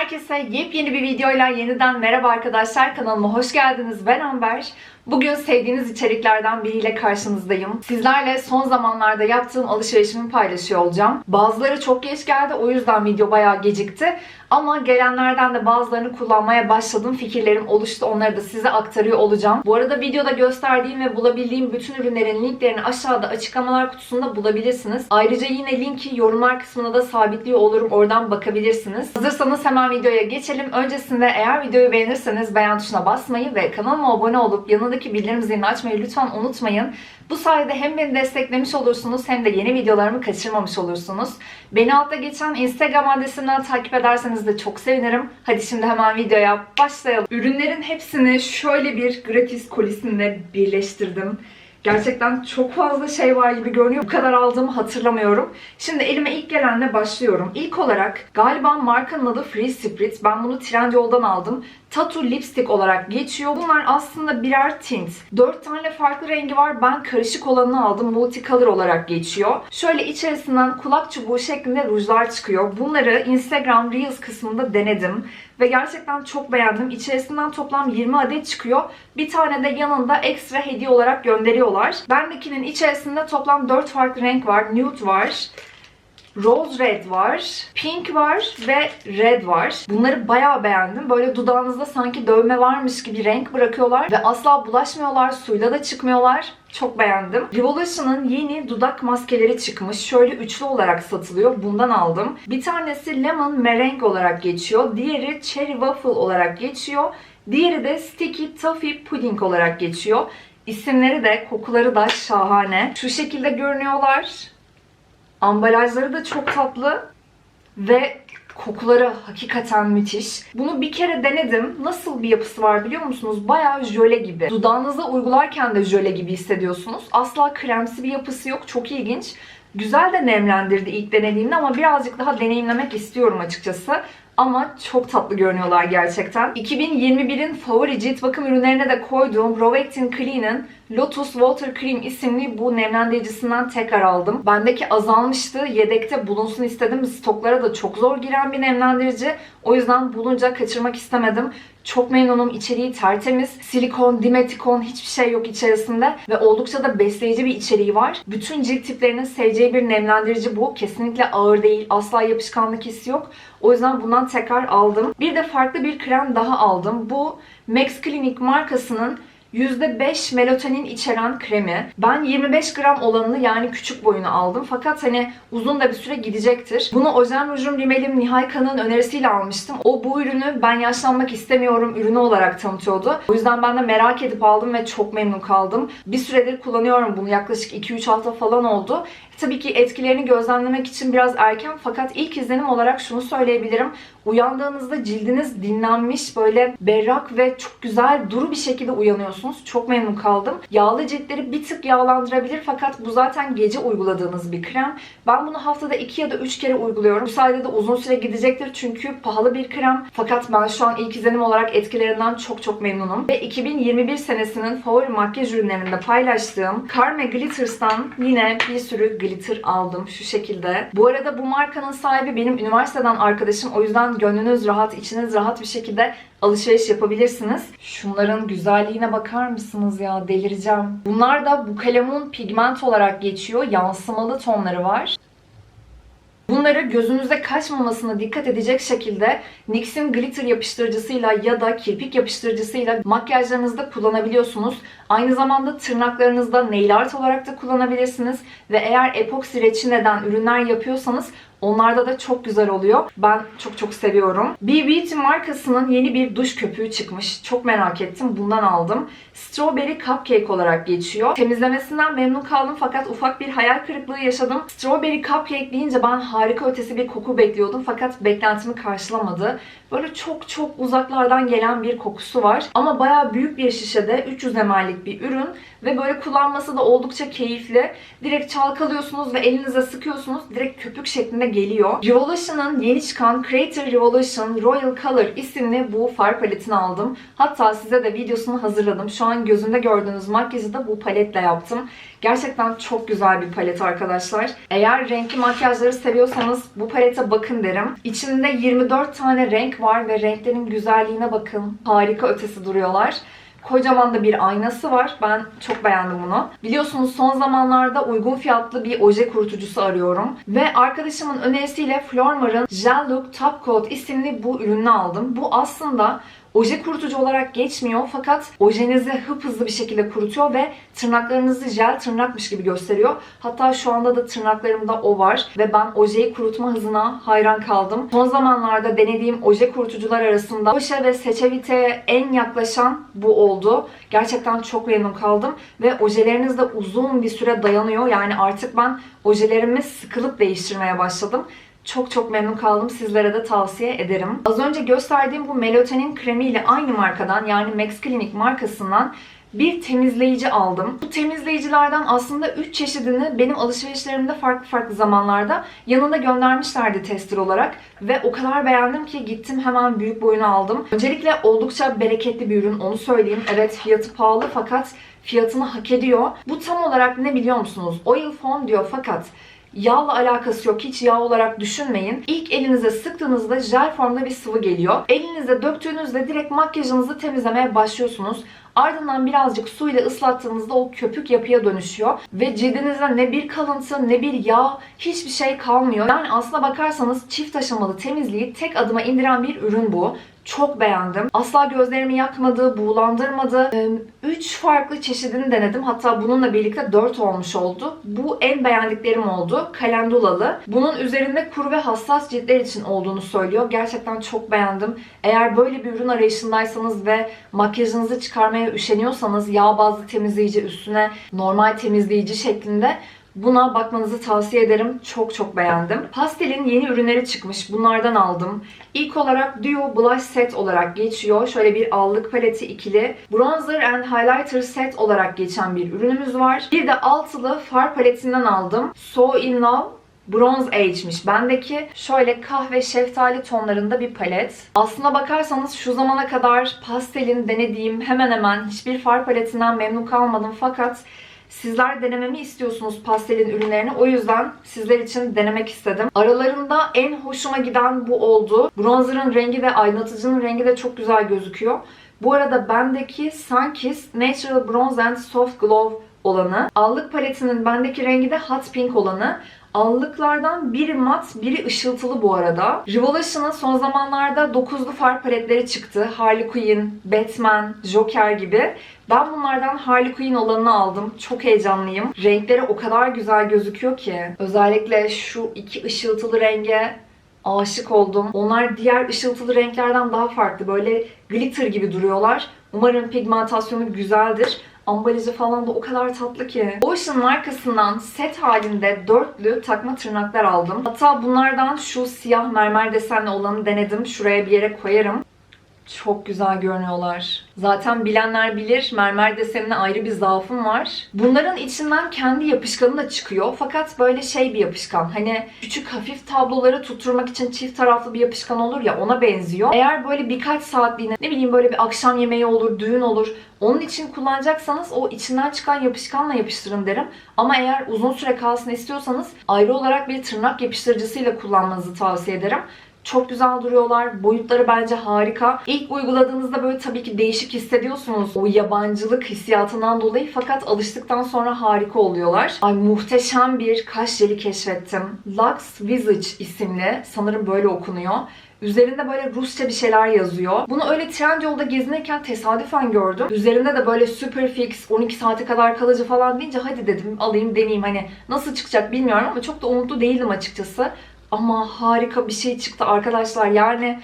Herkese yepyeni bir videoyla yeniden merhaba arkadaşlar. Kanalıma hoş geldiniz. Ben Amber. Bugün sevdiğiniz içeriklerden biriyle karşınızdayım. Sizlerle son zamanlarda yaptığım alışverişimi paylaşıyor olacağım. Bazıları çok geç geldi o yüzden video bayağı gecikti. Ama gelenlerden de bazılarını kullanmaya başladım. Fikirlerim oluştu. Onları da size aktarıyor olacağım. Bu arada videoda gösterdiğim ve bulabildiğim bütün ürünlerin linklerini aşağıda açıklamalar kutusunda bulabilirsiniz. Ayrıca yine linki yorumlar kısmına da sabitliyor olurum. Oradan bakabilirsiniz. Hazırsanız hemen videoya geçelim. Öncesinde eğer videoyu beğenirseniz beğen tuşuna basmayı ve kanalıma abone olup yanındaki bildirim zilini açmayı lütfen unutmayın. Bu sayede hem beni desteklemiş olursunuz hem de yeni videolarımı kaçırmamış olursunuz. Beni altta geçen Instagram adresimden takip ederseniz de çok sevinirim. Hadi şimdi hemen videoya başlayalım. Ürünlerin hepsini şöyle bir gratis kolisinde birleştirdim. Gerçekten çok fazla şey var gibi görünüyor. Bu kadar aldığımı hatırlamıyorum. Şimdi elime ilk gelenle başlıyorum. İlk olarak galiba markanın adı Free Spirit. Ben bunu Trendyol'dan aldım. Tattoo Lipstick olarak geçiyor. Bunlar aslında birer tint. 4 tane farklı rengi var. Ben karışık olanını aldım. Multicolor olarak geçiyor. Şöyle içerisinden kulak çubuğu şeklinde rujlar çıkıyor. Bunları Instagram Reels kısmında denedim. Ve gerçekten çok beğendim. İçerisinden toplam 20 adet çıkıyor. Bir tane de yanında ekstra hediye olarak gönderiyorlar. Bendekinin içerisinde toplam 4 farklı renk var. Nude var. Rose Red var, Pink var ve Red var. Bunları bayağı beğendim. Böyle dudağınızda sanki dövme varmış gibi renk bırakıyorlar ve asla bulaşmıyorlar, suyla da çıkmıyorlar. Çok beğendim. Revolution'ın yeni dudak maskeleri çıkmış. Şöyle üçlü olarak satılıyor. Bundan aldım. Bir tanesi Lemon Meringue olarak geçiyor. Diğeri Cherry Waffle olarak geçiyor. Diğeri de Sticky Toffee Pudding olarak geçiyor. İsimleri de, kokuları da şahane. Şu şekilde görünüyorlar. Ambalajları da çok tatlı ve kokuları hakikaten müthiş. Bunu bir kere denedim. Nasıl bir yapısı var biliyor musunuz? Bayağı jöle gibi. Dudağınıza uygularken de jöle gibi hissediyorsunuz. Asla kremsi bir yapısı yok. Çok ilginç. Güzel de nemlendirdi ilk denediğimde ama birazcık daha deneyimlemek istiyorum açıkçası. Ama çok tatlı görünüyorlar gerçekten. 2021'in favori cilt bakım ürünlerine de koyduğum Rovectin Clean'in Lotus Water Cream isimli bu nemlendiricisinden tekrar aldım. Bendeki azalmıştı. Yedekte bulunsun istedim. Stoklara da çok zor giren bir nemlendirici. O yüzden bulunca kaçırmak istemedim. Çok memnunum. İçeriği tertemiz. Silikon, dimetikon hiçbir şey yok içerisinde. Ve oldukça da besleyici bir içeriği var. Bütün cilt tiplerinin seveceği bir nemlendirici bu. Kesinlikle ağır değil. Asla yapışkanlık hissi yok. O yüzden bundan tekrar aldım. Bir de farklı bir krem daha aldım. Bu Max Clinic markasının %5 melatonin içeren kremi. Ben 25 gram olanını yani küçük boyunu aldım. Fakat hani uzun da bir süre gidecektir. Bunu Ojen Rujum Rimel'im Nihal Kan'ın önerisiyle almıştım. O bu ürünü ben yaşlanmak istemiyorum ürünü olarak tanıtıyordu. O yüzden ben de merak edip aldım ve çok memnun kaldım. Bir süredir kullanıyorum bunu. Yaklaşık 2-3 hafta falan oldu. Tabii ki etkilerini gözlemlemek için biraz erken fakat ilk izlenim olarak şunu söyleyebilirim. Uyandığınızda cildiniz dinlenmiş, böyle berrak ve çok güzel duru bir şekilde uyanıyorsunuz. Çok memnun kaldım. Yağlı ciltleri bir tık yağlandırabilir fakat bu zaten gece uyguladığınız bir krem. Ben bunu haftada 2 ya da 3 kere uyguluyorum. Bu sayede de uzun süre gidecektir çünkü pahalı bir krem. Fakat ben şu an ilk izlenim olarak etkilerinden çok çok memnunum. Ve 2021 senesinin favori makyaj ürünlerinde paylaştığım Carme Glitters'tan yine bir sürü glitter aldım şu şekilde. Bu arada bu markanın sahibi benim üniversiteden arkadaşım. O yüzden gönlünüz rahat, içiniz rahat bir şekilde alışveriş yapabilirsiniz. Şunların güzelliğine bakar mısınız ya? Delireceğim. Bunlar da bu kalemun pigment olarak geçiyor. Yansımalı tonları var. Bunları gözünüze kaçmamasına dikkat edecek şekilde NYX'in glitter yapıştırıcısıyla ya da kirpik yapıştırıcısıyla makyajlarınızda kullanabiliyorsunuz. Aynı zamanda tırnaklarınızda nail art olarak da kullanabilirsiniz. Ve eğer epoksi reçineden ürünler yapıyorsanız Onlarda da çok güzel oluyor. Ben çok çok seviyorum. Be Beauty markasının yeni bir duş köpüğü çıkmış. Çok merak ettim. Bundan aldım. Strawberry Cupcake olarak geçiyor. Temizlemesinden memnun kaldım fakat ufak bir hayal kırıklığı yaşadım. Strawberry Cupcake deyince ben harika ötesi bir koku bekliyordum fakat beklentimi karşılamadı. Böyle çok çok uzaklardan gelen bir kokusu var. Ama bayağı büyük bir şişede 300 ml'lik bir ürün ve böyle kullanması da oldukça keyifli. Direkt çalkalıyorsunuz ve elinize sıkıyorsunuz. Direkt köpük şeklinde geliyor. Revolution'ın yeni çıkan Creator Revolution Royal Color isimli bu far paletini aldım. Hatta size de videosunu hazırladım. Şu an gözümde gördüğünüz makyajı da bu paletle yaptım. Gerçekten çok güzel bir palet arkadaşlar. Eğer renkli makyajları seviyorsanız bu palete bakın derim. İçinde 24 tane renk var ve renklerin güzelliğine bakın. Harika ötesi duruyorlar. Kocaman da bir aynası var. Ben çok beğendim bunu. Biliyorsunuz son zamanlarda uygun fiyatlı bir oje kurutucusu arıyorum. Ve arkadaşımın önerisiyle Flormar'ın Gel Look Top Coat isimli bu ürünü aldım. Bu aslında oje kurutucu olarak geçmiyor fakat ojenizi hıp hızlı bir şekilde kurutuyor ve tırnaklarınızı jel tırnakmış gibi gösteriyor. Hatta şu anda da tırnaklarımda o var ve ben ojeyi kurutma hızına hayran kaldım. Son zamanlarda denediğim oje kurutucular arasında Poşe ve Seçevite'ye en yaklaşan bu oldu. Gerçekten çok memnun kaldım ve ojeleriniz de uzun bir süre dayanıyor. Yani artık ben ojelerimi sıkılıp değiştirmeye başladım. Çok çok memnun kaldım. Sizlere de tavsiye ederim. Az önce gösterdiğim bu melatonin kremiyle aynı markadan yani Max Clinic markasından bir temizleyici aldım. Bu temizleyicilerden aslında 3 çeşidini benim alışverişlerimde farklı farklı zamanlarda yanında göndermişlerdi tester olarak. Ve o kadar beğendim ki gittim hemen büyük boyunu aldım. Öncelikle oldukça bereketli bir ürün onu söyleyeyim. Evet fiyatı pahalı fakat fiyatını hak ediyor. Bu tam olarak ne biliyor musunuz? Oil foam diyor fakat Yağla alakası yok. Hiç yağ olarak düşünmeyin. İlk elinize sıktığınızda jel formda bir sıvı geliyor. Elinize döktüğünüzde direkt makyajınızı temizlemeye başlıyorsunuz. Ardından birazcık suyla ıslattığınızda o köpük yapıya dönüşüyor. Ve cildinizde ne bir kalıntı ne bir yağ hiçbir şey kalmıyor. Yani aslına bakarsanız çift aşamalı temizliği tek adıma indiren bir ürün bu. Çok beğendim. Asla gözlerimi yakmadı, buğulandırmadı. 3 farklı çeşidini denedim. Hatta bununla birlikte 4 olmuş oldu. Bu en beğendiklerim oldu. Kalendulalı. Bunun üzerinde kuru ve hassas ciltler için olduğunu söylüyor. Gerçekten çok beğendim. Eğer böyle bir ürün arayışındaysanız ve makyajınızı çıkarmaya üşeniyorsanız yağ bazlı temizleyici üstüne normal temizleyici şeklinde Buna bakmanızı tavsiye ederim. Çok çok beğendim. Pastel'in yeni ürünleri çıkmış. Bunlardan aldım. İlk olarak Duo Blush Set olarak geçiyor. Şöyle bir allık paleti ikili. Bronzer and Highlighter Set olarak geçen bir ürünümüz var. Bir de altılı far paletinden aldım. So In Love Bronze Age'miş. Bendeki şöyle kahve şeftali tonlarında bir palet. Aslına bakarsanız şu zamana kadar pastelin denediğim hemen hemen hiçbir far paletinden memnun kalmadım fakat Sizler denememi istiyorsunuz pastelin ürünlerini. O yüzden sizler için denemek istedim. Aralarında en hoşuma giden bu oldu. Bronzer'ın rengi ve aydınlatıcının rengi de çok güzel gözüküyor. Bu arada bendeki Sunkissed Natural Bronze and Soft Glow olanı. Allık paletinin bendeki rengi de Hot Pink olanı. Allıklardan biri mat, biri ışıltılı bu arada. Revolution'ın son zamanlarda dokuzlu far paletleri çıktı. Harley Quinn, Batman, Joker gibi. Ben bunlardan Harley Quinn olanını aldım. Çok heyecanlıyım. Renkleri o kadar güzel gözüküyor ki. Özellikle şu iki ışıltılı renge aşık oldum. Onlar diğer ışıltılı renklerden daha farklı. Böyle glitter gibi duruyorlar. Umarım pigmentasyonu güzeldir. Ambalajı falan da o kadar tatlı ki. Ocean markasından set halinde dörtlü takma tırnaklar aldım. Hatta bunlardan şu siyah mermer desenli olanı denedim. Şuraya bir yere koyarım. Çok güzel görünüyorlar. Zaten bilenler bilir mermer desenine ayrı bir zaafım var. Bunların içinden kendi yapışkanı da çıkıyor. Fakat böyle şey bir yapışkan. Hani küçük hafif tabloları tutturmak için çift taraflı bir yapışkan olur ya ona benziyor. Eğer böyle birkaç saatliğine ne bileyim böyle bir akşam yemeği olur, düğün olur. Onun için kullanacaksanız o içinden çıkan yapışkanla yapıştırın derim. Ama eğer uzun süre kalsın istiyorsanız ayrı olarak bir tırnak yapıştırıcısıyla kullanmanızı tavsiye ederim. Çok güzel duruyorlar. Boyutları bence harika. İlk uyguladığınızda böyle tabii ki değişik hissediyorsunuz o yabancılık hissiyatından dolayı fakat alıştıktan sonra harika oluyorlar. Ay muhteşem bir kaş jeli keşfettim. Lux Visage isimli. Sanırım böyle okunuyor. Üzerinde böyle Rusça bir şeyler yazıyor. Bunu öyle Trendyol'da gezinirken tesadüfen gördüm. Üzerinde de böyle super fix 12 saate kadar kalıcı falan deyince hadi dedim alayım deneyeyim hani nasıl çıkacak bilmiyorum ama çok da umutlu değildim açıkçası. Ama harika bir şey çıktı arkadaşlar. Yani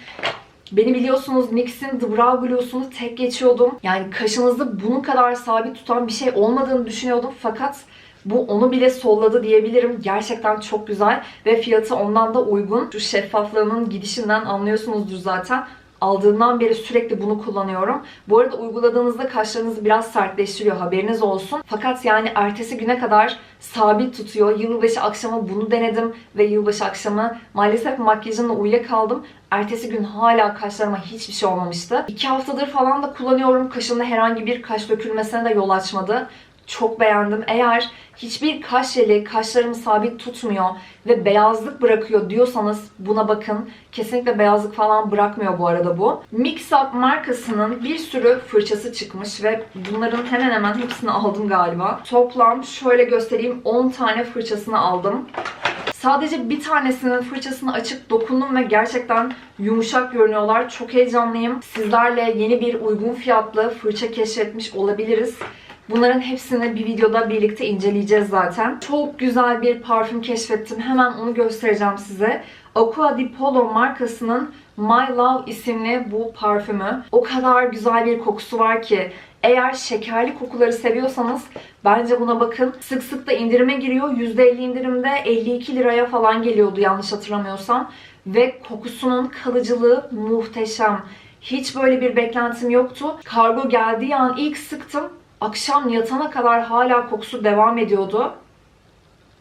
Beni biliyorsunuz NYX'in The Brow Glow'sunu tek geçiyordum. Yani kaşınızı bunun kadar sabit tutan bir şey olmadığını düşünüyordum. Fakat bu onu bile solladı diyebilirim. Gerçekten çok güzel ve fiyatı ondan da uygun. Şu şeffaflığının gidişinden anlıyorsunuzdur zaten. Aldığımdan beri sürekli bunu kullanıyorum. Bu arada uyguladığınızda kaşlarınızı biraz sertleştiriyor haberiniz olsun. Fakat yani ertesi güne kadar sabit tutuyor. Yılbaşı akşamı bunu denedim ve yılbaşı akşamı maalesef makyajımla uyuyakaldım. Ertesi gün hala kaşlarıma hiçbir şey olmamıştı. İki haftadır falan da kullanıyorum. Kaşımda herhangi bir kaş dökülmesine de yol açmadı. Çok beğendim. Eğer hiçbir kaş jeli kaşlarımı sabit tutmuyor ve beyazlık bırakıyor diyorsanız buna bakın. Kesinlikle beyazlık falan bırakmıyor bu arada bu. Mix Up markasının bir sürü fırçası çıkmış ve bunların hemen hemen hepsini aldım galiba. Toplam şöyle göstereyim 10 tane fırçasını aldım. Sadece bir tanesinin fırçasını açıp dokundum ve gerçekten yumuşak görünüyorlar. Çok heyecanlıyım. Sizlerle yeni bir uygun fiyatlı fırça keşfetmiş olabiliriz. Bunların hepsini bir videoda birlikte inceleyeceğiz zaten. Çok güzel bir parfüm keşfettim. Hemen onu göstereceğim size. Aqua di Polo markasının My Love isimli bu parfümü. O kadar güzel bir kokusu var ki eğer şekerli kokuları seviyorsanız bence buna bakın. Sık sık da indirime giriyor. %50 indirimde 52 liraya falan geliyordu yanlış hatırlamıyorsam. Ve kokusunun kalıcılığı muhteşem. Hiç böyle bir beklentim yoktu. Kargo geldiği an ilk sıktım. Akşam yatana kadar hala kokusu devam ediyordu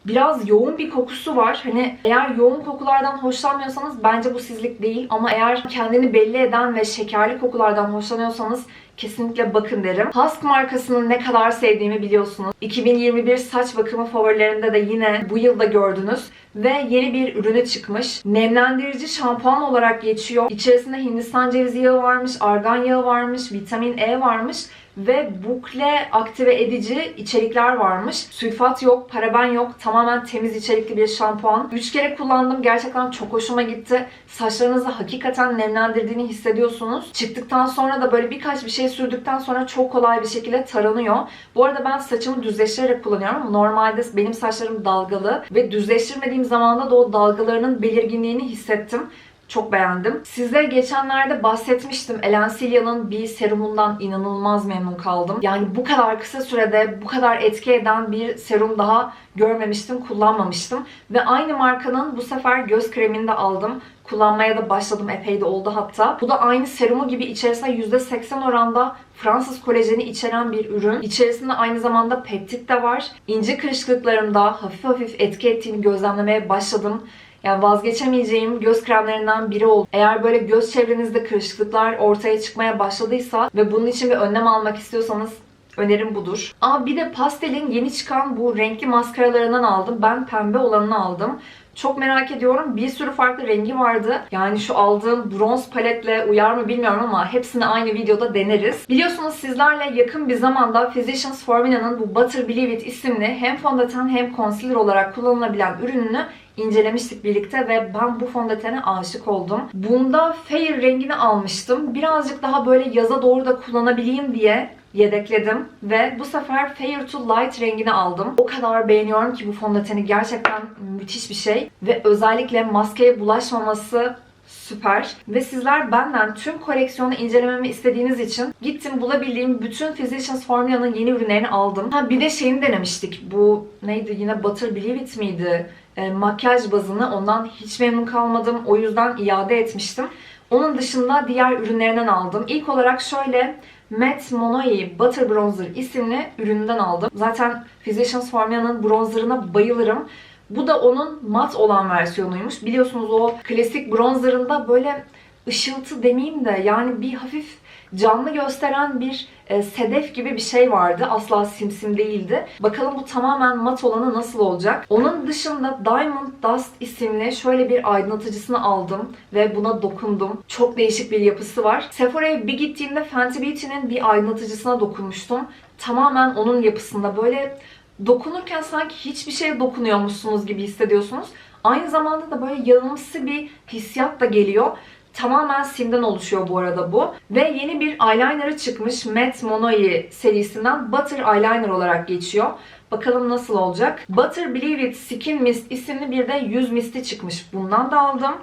biraz yoğun bir kokusu var. Hani eğer yoğun kokulardan hoşlanmıyorsanız bence bu sizlik değil. Ama eğer kendini belli eden ve şekerli kokulardan hoşlanıyorsanız kesinlikle bakın derim. Husk markasının ne kadar sevdiğimi biliyorsunuz. 2021 saç bakımı favorilerimde de yine bu yılda gördünüz. Ve yeni bir ürünü çıkmış. Nemlendirici şampuan olarak geçiyor. İçerisinde Hindistan cevizi yağı varmış, argan yağı varmış, vitamin E varmış ve bukle aktive edici içerikler varmış. Sülfat yok, paraben yok. Tamamen temiz içerikli bir şampuan. 3 kere kullandım. Gerçekten çok hoşuma gitti. Saçlarınızı hakikaten nemlendirdiğini hissediyorsunuz. Çıktıktan sonra da böyle birkaç bir şey sürdükten sonra çok kolay bir şekilde taranıyor. Bu arada ben saçımı düzleştirerek kullanıyorum normalde benim saçlarım dalgalı ve düzleştirmediğim zamanda da o dalgalarının belirginliğini hissettim. Çok beğendim. Size geçenlerde bahsetmiştim. Elensilya'nın bir serumundan inanılmaz memnun kaldım. Yani bu kadar kısa sürede bu kadar etki eden bir serum daha görmemiştim, kullanmamıştım. Ve aynı markanın bu sefer göz kremini de aldım. Kullanmaya da başladım. Epey de oldu hatta. Bu da aynı serumu gibi içerisinde %80 oranda Fransız kolajeni içeren bir ürün. İçerisinde aynı zamanda peptit de var. İnce kırışıklıklarımda hafif hafif etki ettiğini gözlemlemeye başladım. Yani vazgeçemeyeceğim göz kremlerinden biri oldu. Eğer böyle göz çevrenizde kırışıklıklar ortaya çıkmaya başladıysa ve bunun için bir önlem almak istiyorsanız Önerim budur. Aa bir de pastelin yeni çıkan bu renkli maskaralarından aldım. Ben pembe olanını aldım. Çok merak ediyorum. Bir sürü farklı rengi vardı. Yani şu aldığım bronz paletle uyar mı bilmiyorum ama hepsini aynı videoda deneriz. Biliyorsunuz sizlerle yakın bir zamanda Physicians Formuna'nın bu Butter Believe It isimli hem fondöten hem concealer olarak kullanılabilen ürününü incelemiştik birlikte ve ben bu fondötene aşık oldum. Bunda Fair rengini almıştım. Birazcık daha böyle yaza doğru da kullanabileyim diye yedekledim ve bu sefer Fair to Light rengini aldım. O kadar beğeniyorum ki bu fondöteni gerçekten müthiş bir şey ve özellikle maskeye bulaşmaması süper. Ve sizler benden tüm koleksiyonu incelememi istediğiniz için gittim bulabildiğim bütün Physicians Formula'nın yeni ürünlerini aldım. Ha bir de şeyini denemiştik. Bu neydi yine Butter Believe It miydi? E, makyaj bazını ondan hiç memnun kalmadım. O yüzden iade etmiştim. Onun dışında diğer ürünlerinden aldım. İlk olarak şöyle Matte Monoi Butter Bronzer isimli ürününden aldım. Zaten Physicians Formula'nın bronzerına bayılırım. Bu da onun mat olan versiyonuymuş. Biliyorsunuz o klasik bronzerında böyle ışıltı demeyeyim de yani bir hafif canlı gösteren bir e, sedef gibi bir şey vardı. Asla simsim değildi. Bakalım bu tamamen mat olanı nasıl olacak? Onun dışında Diamond Dust isimli şöyle bir aydınlatıcısını aldım ve buna dokundum. Çok değişik bir yapısı var. Sephora'ya bir gittiğimde Fenty Beauty'nin bir aydınlatıcısına dokunmuştum. Tamamen onun yapısında böyle dokunurken sanki hiçbir şeye dokunuyormuşsunuz gibi hissediyorsunuz. Aynı zamanda da böyle yanımsı bir hissiyat da geliyor. Tamamen simden oluşuyor bu arada bu. Ve yeni bir eyeliner'ı çıkmış. Matte Monoi serisinden Butter Eyeliner olarak geçiyor. Bakalım nasıl olacak. Butter Believe It Skin Mist isimli bir de yüz misti çıkmış. Bundan da aldım.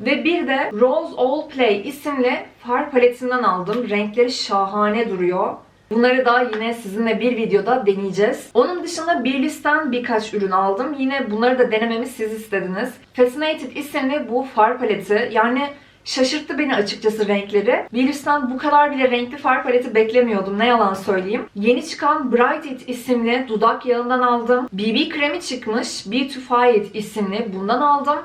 Ve bir de Rose All Play isimli far paletinden aldım. Renkleri şahane duruyor. Bunları da yine sizinle bir videoda deneyeceğiz. Onun dışında bir listen birkaç ürün aldım. Yine bunları da denememi siz istediniz. Fascinated isimli bu far paleti. Yani Şaşırttı beni açıkçası renkleri. Virüsten bu kadar bile renkli far paleti beklemiyordum ne yalan söyleyeyim. Yeni çıkan Bright It isimli dudak yağından aldım. BB kremi çıkmış. Beautify It isimli bundan aldım.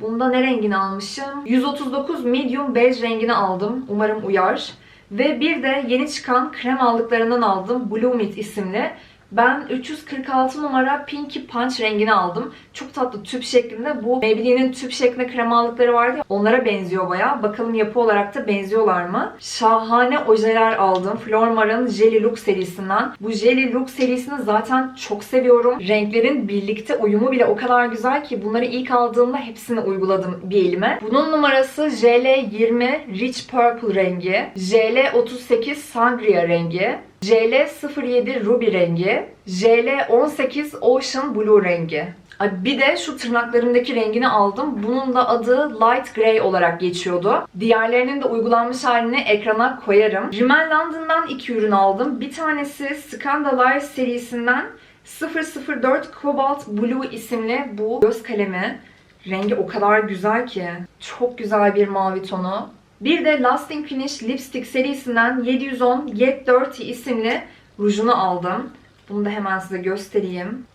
Bunda ne rengini almışım? 139 medium beige rengini aldım. Umarım uyar. Ve bir de yeni çıkan krem aldıklarından aldım. Bloom It isimli. Ben 346 numara Pinky Punch rengini aldım. Çok tatlı tüp şeklinde. Bu Maybelline'in tüp şeklinde krem aldıkları vardı ya. Onlara benziyor baya. Bakalım yapı olarak da benziyorlar mı? Şahane ojeler aldım. Flormar'ın Jelly Look serisinden. Bu Jelly Look serisini zaten çok seviyorum. Renklerin birlikte uyumu bile o kadar güzel ki bunları ilk aldığımda hepsini uyguladım bir elime. Bunun numarası JL20 Rich Purple rengi. JL38 Sangria rengi. JL07 Ruby rengi, JL18 Ocean Blue rengi. Bir de şu tırnaklarımdaki rengini aldım. Bunun da adı Light Grey olarak geçiyordu. Diğerlerinin de uygulanmış halini ekrana koyarım. Rimmel London'dan iki ürün aldım. Bir tanesi Scandalize serisinden 004 Cobalt Blue isimli bu göz kalemi. Rengi o kadar güzel ki. Çok güzel bir mavi tonu. Bir de Lasting Finish Lipstick serisinden 710 Get Dirty isimli rujunu aldım. Bunu da hemen size göstereyim.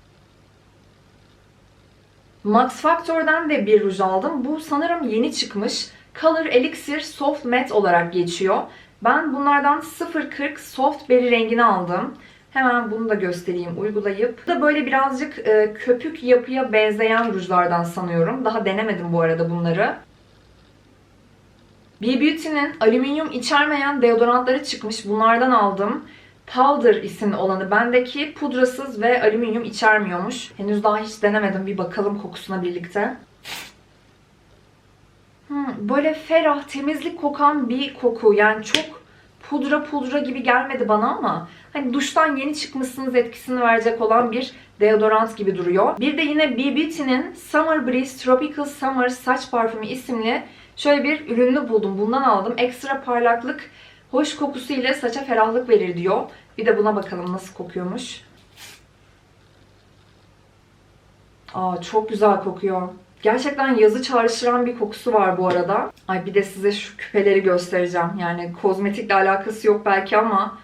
Max Factor'dan da bir ruj aldım. Bu sanırım yeni çıkmış. Color Elixir Soft Matte olarak geçiyor. Ben bunlardan 040 Soft Berry rengini aldım. Hemen bunu da göstereyim uygulayıp. Bu da böyle birazcık e, köpük yapıya benzeyen rujlardan sanıyorum. Daha denemedim bu arada bunları. B Beauty'nin alüminyum içermeyen deodorantları çıkmış. Bunlardan aldım. Powder isimli olanı bendeki pudrasız ve alüminyum içermiyormuş. Henüz daha hiç denemedim. Bir bakalım kokusuna birlikte. Hmm, böyle ferah, temizlik kokan bir koku. Yani çok pudra pudra gibi gelmedi bana ama hani duştan yeni çıkmışsınız etkisini verecek olan bir deodorant gibi duruyor. Bir de yine B Beauty'nin Summer Breeze Tropical Summer saç parfümü isimli şöyle bir ürünü buldum. Bundan aldım. Ekstra parlaklık, hoş kokusu ile saça ferahlık verir diyor. Bir de buna bakalım nasıl kokuyormuş. Aa çok güzel kokuyor. Gerçekten yazı çağrıştıran bir kokusu var bu arada. Ay bir de size şu küpeleri göstereceğim. Yani kozmetikle alakası yok belki ama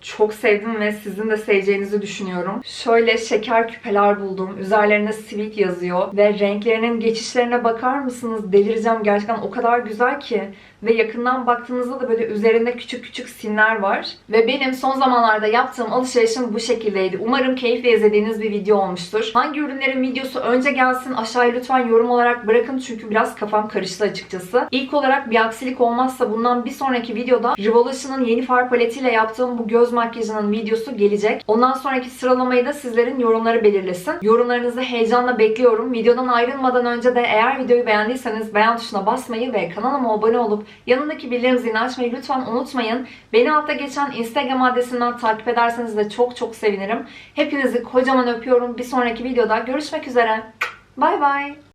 çok sevdim ve sizin de seveceğinizi düşünüyorum. Şöyle şeker küpeler buldum. Üzerlerine sweet yazıyor ve renklerinin geçişlerine bakar mısınız? Delireceğim gerçekten o kadar güzel ki. Ve yakından baktığınızda da böyle üzerinde küçük küçük simler var. Ve benim son zamanlarda yaptığım alışverişim bu şekildeydi. Umarım keyifle izlediğiniz bir video olmuştur. Hangi ürünlerin videosu önce gelsin aşağıya lütfen yorum olarak bırakın çünkü biraz kafam karıştı açıkçası. İlk olarak bir aksilik olmazsa bundan bir sonraki videoda Revolution'ın yeni far paletiyle yaptığım bu göz makyajının videosu gelecek. Ondan sonraki sıralamayı da sizlerin yorumları belirlesin. Yorumlarınızı heyecanla bekliyorum. Videodan ayrılmadan önce de eğer videoyu beğendiyseniz beğen tuşuna basmayı ve kanalıma abone olup yanındaki bildirim zilini açmayı lütfen unutmayın. Beni altta geçen Instagram adresinden takip ederseniz de çok çok sevinirim. Hepinizi kocaman öpüyorum. Bir sonraki videoda görüşmek üzere. Bay bay.